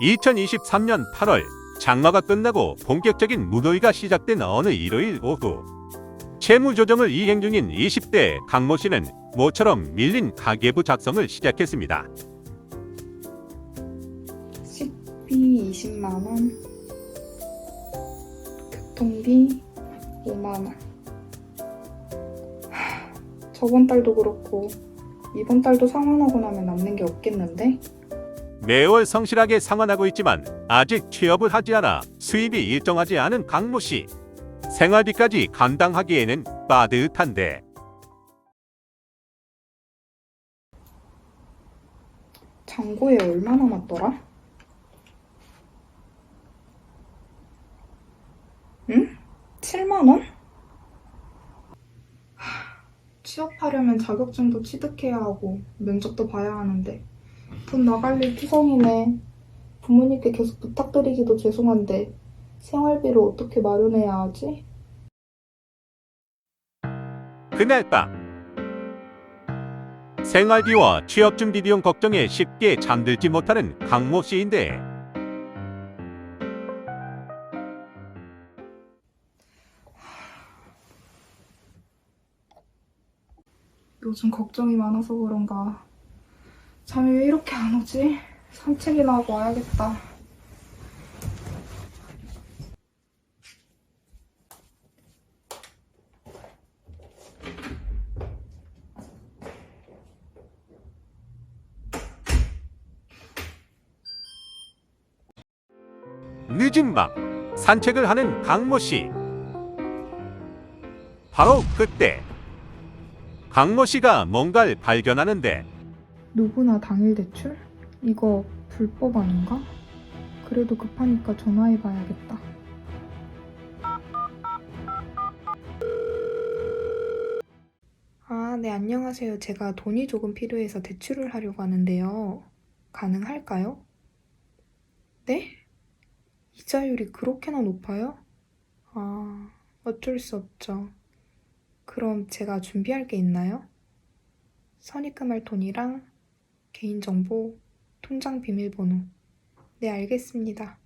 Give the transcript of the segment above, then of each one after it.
2023년 8월 장마가 끝나고 본격적인 무더위가 시작된 어느 일요일 오후 채무 조정을 이행 중인 20대 강모 씨는 모처럼 밀린 가계부 작성을 시작했습니다. 식비 20만 원, 교통비 5만원. 저번 달도 그렇고, 이번 달도 상환하고 나면 남는 게 없겠는데? 매월 성실하게 상환하고 있지만 아직 취업을 하지 않아 수입이 일정하지 않은 강모 씨. 생활비까지 감당하기에는 빠듯한데 잔고에 얼마 남았더라? 응? 7만 원? 취업하려면 자격증도 취득해야 하고 면접도 봐야 하는데 돈 나갈 일 투성이네. 부모님께 계속 부탁드리기도 죄송한데 생활비를 어떻게 마련해야 하지? 그날 밤 생활비와 취업 준비 비용 걱정에 쉽게 잠들지 못하는 강모 씨인데 요즘 걱정이 많아서 그런가 잠이 왜 이렇게 안 오지? 산책이나 하고 와야겠다. 늦은 밤 산책을 하는 강모 씨. 바로 그때 강모 씨가 뭔가를 발견하는데 누구나 당일 대출? 이거 불법 아닌가? 그래도 급하니까 전화해봐야겠다. 아, 네, 안녕하세요. 제가 돈이 조금 필요해서 대출을 하려고 하는데요. 가능할까요? 네? 이자율이 그렇게나 높아요? 아, 어쩔 수 없죠. 그럼 제가 준비할 게 있나요? 선입금할 돈이랑 개인정보, 통장 비밀번호. 네, 알겠습니다.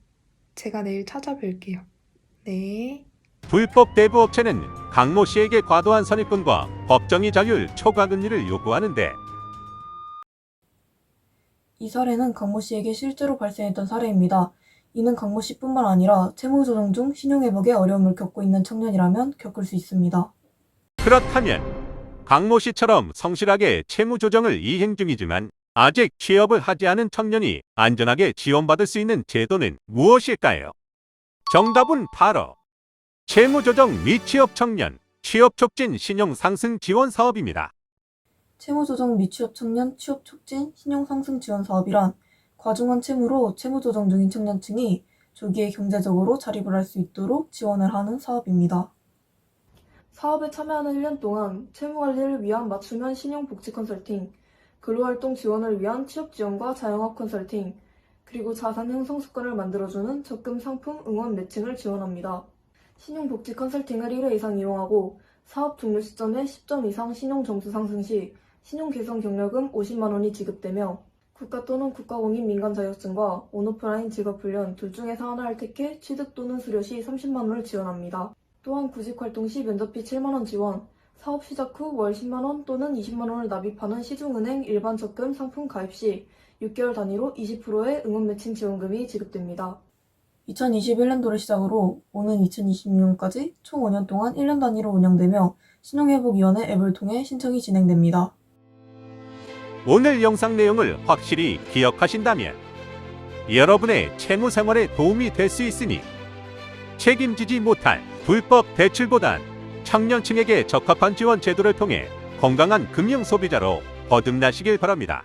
제가 내일 찾아뵐게요. 네. 불법 대부업체는 강모 씨에게 과도한 선입금과 법정이 자율 초과 금리를 요구하는데 이 사례는 강모 씨에게 실제로 발생했던 사례입니다. 이는 강모 씨뿐만 아니라 채무 조정 중 신용회복에 어려움을 겪고 있는 청년이라면 겪을 수 있습니다. 그렇다면 강모 씨처럼 성실하게 채무 조정을 이행 중이지만 아직 취업을 하지 않은 청년이 안전하게 지원받을 수 있는 제도는 무엇일까요? 정답은 바로 채무 조정 및 취업 청년 취업 촉진 신용 상승 지원 사업입니다. 채무 조정 미취업 청년 취업 촉진 신용 상승 지원 사업이란 과중한 채무로 채무 조정 중인 청년층이 조기에 경제적으로 자립을 할 수 있도록 지원을 하는 사업입니다. 사업에 참여하는 1년 동안 채무 관리를 위한 맞춤형 신용 복지 컨설팅, 근로활동 지원을 위한 취업 지원과 자영업 컨설팅, 그리고 자산 형성 습관을 만들어주는 적금 상품 응원 매칭을 지원합니다. 신용 복지 컨설팅을 1회 이상 이용하고 사업 종료 시점에 10점 이상 신용 점수 상승 시 신용 개선 경력금 50만 원이 지급되며 국가 또는 국가공인 민간 자격증과 온오프라인 직업 훈련 둘 중에서 하나를 택해 취득 또는 수료 시 30만 원을 지원합니다. 또한 구직 활동 시 면접비 7만 원 지원, 사업 시작 후 월 10만 원 또는 20만 원을 납입하는 시중은행 일반 적금 상품 가입 시 6개월 단위로 20%의 응원 매칭 지원금이 지급됩니다. 2021년도를 시작으로 오는 2026년까지 총 5년 동안 1년 단위로 운영되며 신용회복위원회 앱을 통해 신청이 진행됩니다. 오늘 영상 내용을 확실히 기억하신다면 여러분의 채무 생활에 도움이 될 수 있으니 책임지지 못할 불법 대출보단 청년층에게 적합한 지원 제도를 통해 건강한 금융 소비자로 거듭나시길 바랍니다.